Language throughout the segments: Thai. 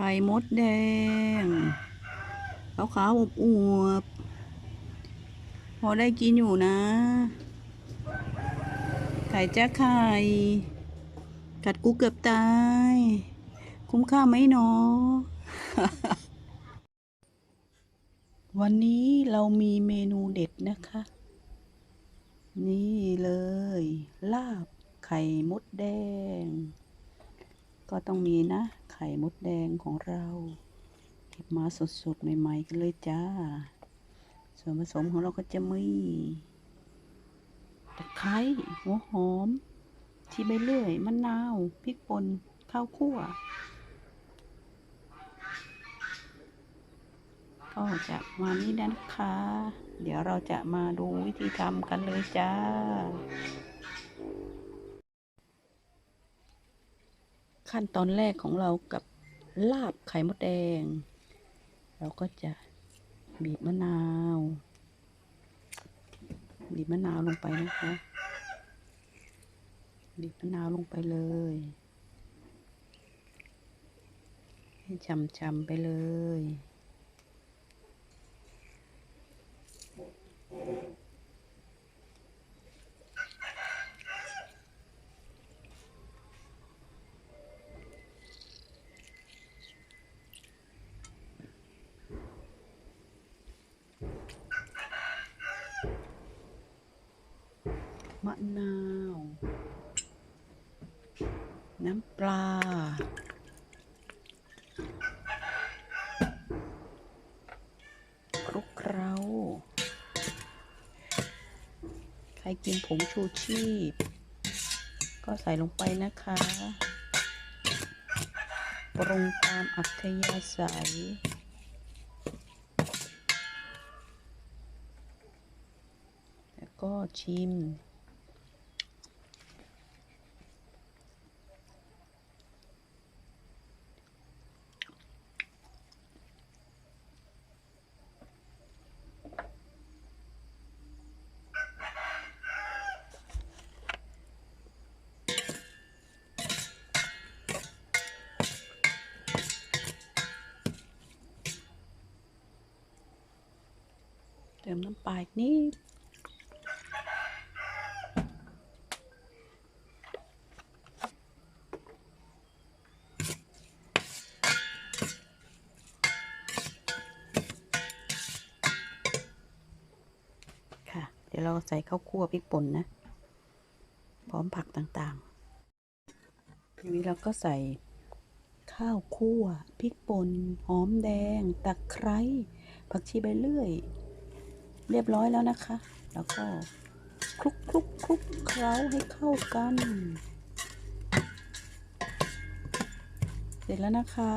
ไข่มดแดงขาวขาวๆอบอวบพอได้กินอยู่นะ ไข่จ้าไข่ กัดกูเกือบตาย คุ้มค่าไหมหนอวันนี้เรามีเมนูเด็ดนะคะ นี่เลย ลาบไข่มดแดง ก็ต้องมีนะ ข่มดแดงของเรา เก็บมาสดๆ ใหม่ ๆ กันเลยจ้า ส่วนผสมของเราก็จะมีตะไคร้หัวหอมที่ใบเลื่อยมะนาวพริกป่นข้าวคั่ว ก็จะมานี้นะคะ เดี๋ยวเราจะมาดูวิธีทำกันเลยจ้า ขั้นตอนแรกของเรากับลาบไข่มดแดง เราก็จะบีบมะนาว บีบมะนาวลงไปนะคะ บีบมะนาวลงไปเลย ให้จำๆไปเลย มะนาว น้ำปลา คลุกเคล้า ใครกินผงชูชีพ ก็ใส่ลงไปนะคะ ปรุงตามอัธยาศัยแล้วก็ชิม เติมน้ำปลาอีกนิดค่ะ เดี๋ยวเราใส่ข้าวคั่วพริกป่นนะ พร้อมผักต่างๆ ทีนี้เราก็ใส่ข้าวคั่วพริกป่นหอมแดง ตะไคร้ผักชีใบเลื่อย เรียบร้อยแล้วนะคะ แล้วก็คลุกคลุกคลุกเคล้าให้เข้ากัน เสร็จแล้วนะคะ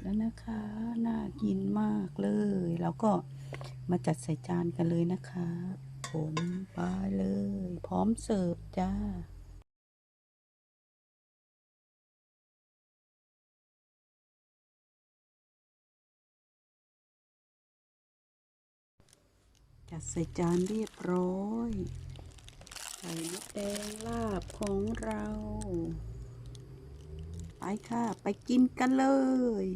แล้วนะคะ น่ากินมากเลย แล้วก็มาจัดใส่จานกันเลยนะคะ ผมไปเลย พร้อมเสิร์ฟจ้า จัดใส่จานเรียบร้อยไข่มดแดงลาบของเรา ไปค่ะ ไปกินกันเลย